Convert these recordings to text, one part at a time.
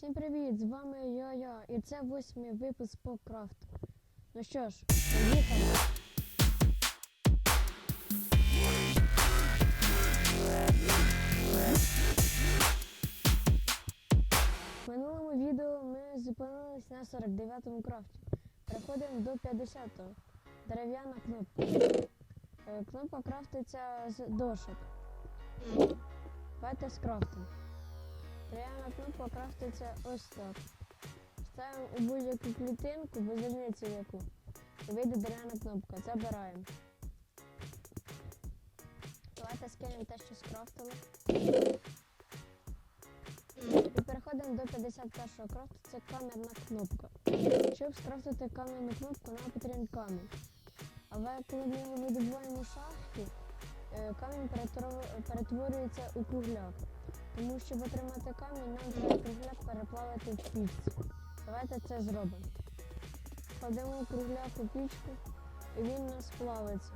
Всім привіт! З вами я і це восьмий випуск по крафту. Ну що ж, поїхали! В минулому відео ми зупинились на 49-му крафті. Переходимо до 50-го. Дерев'яна кнопка. Е, Кнопка крафтиться з дошок. Давайте скрафтимо. Дерев'яна кнопка крафтиться ось так. Ставимо у будь-яку клітинку, без різниці яку. І вийде дерев'яна кнопка. Забираємо. Давайте скинемо те, що скрафтили. І переходимо до 51-го крафту. Це камерна кнопка. Щоб скрафтити кам'яну кнопку, нам потрібен камінь. Але коли ми його видобуваємо шахті, е, камінь перетворюється у кругляк. Тому щоб отримати камінь, нам треба кругляк переплавити в пічці. Давайте це зробимо. Кладемо кругляк у пічку і він у нас плавиться.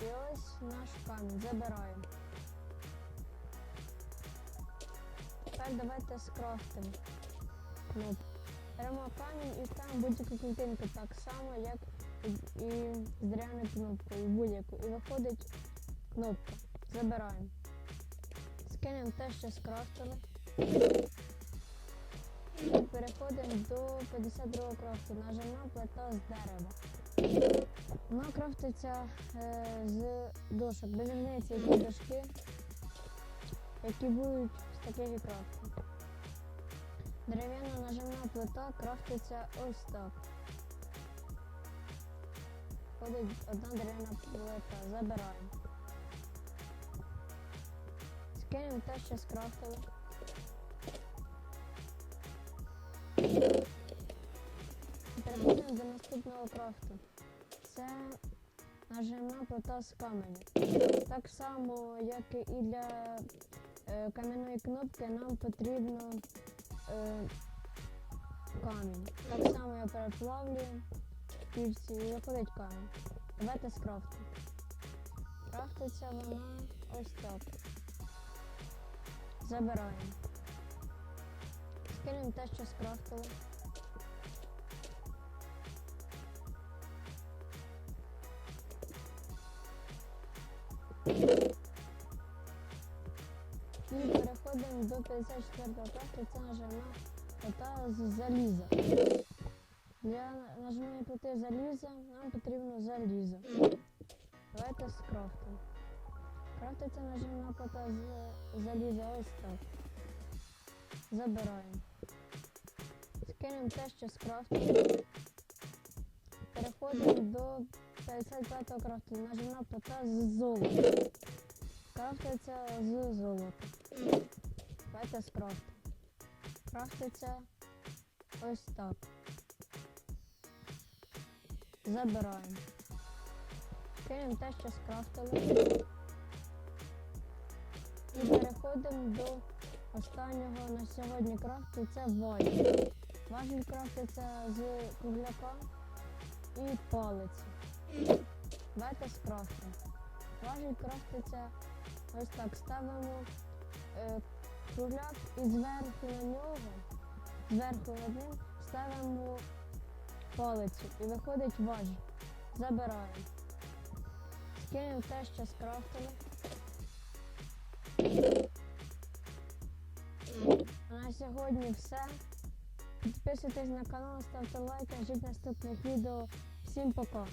І ось наш камінь. Забираємо. Тепер давайте скрафтимо кнопку. Беремо камінь і ставимо будь-яку клітинку так само, як і з дерев'яною кнопкою, будь-яку. І виходить кнопка. Забираємо. Скинемо те, що скрафтили. Переходимо до 52 крафту. Нажимаємо плита з дерева. Вона крафтиться е, з дошок. Без різниці, які дошки, які будуть з таких і крафтів. Дерев'яна наживна плита крафтиться ось так. Ходить одна дерев'яна плита. Забираємо. Скинемо те, що скрафтили. Переходимо до наступного крафту. Це наживна плита з каменю. Так само, як і для е, кам'яної кнопки, нам потрібно камінь. Так само я переплавлюю в і виходить камінь. Давайте скрафтимо. Крафтиться вона ось так. Забираємо. Скинемо те, що скрафтили. І переходимо до 54 крафту, це наживна плита з заліза. Для наживної плити заліза нам потрібно залізо. Давайте скрафтимо. Крафтиться наживна плита з заліза ось так. Забираємо. Скинемо те, що скрафтили. Переходимо до 55 крафту. Наживна плита з золота. Крафтиться з золота. Давайте скрафтимо. Крафтиться ось так. Забираємо. Кинемо те, що скрафтили. І переходимо до останнього на сьогодні крафту. Це важіль. Важіль крафтиться з кругляка і палиці. Давайте скрафтимо. Важіль крафтиться ось так. Ставимо е, і зверху на нього, зверху над ним ставимо палицю і виходить важіль. Забираємо. Скинемо те, що скрафтили. А на сьогодні все. Підписуйтесь на канал, ставте лайки, ждіть наступних відео. Всім пока!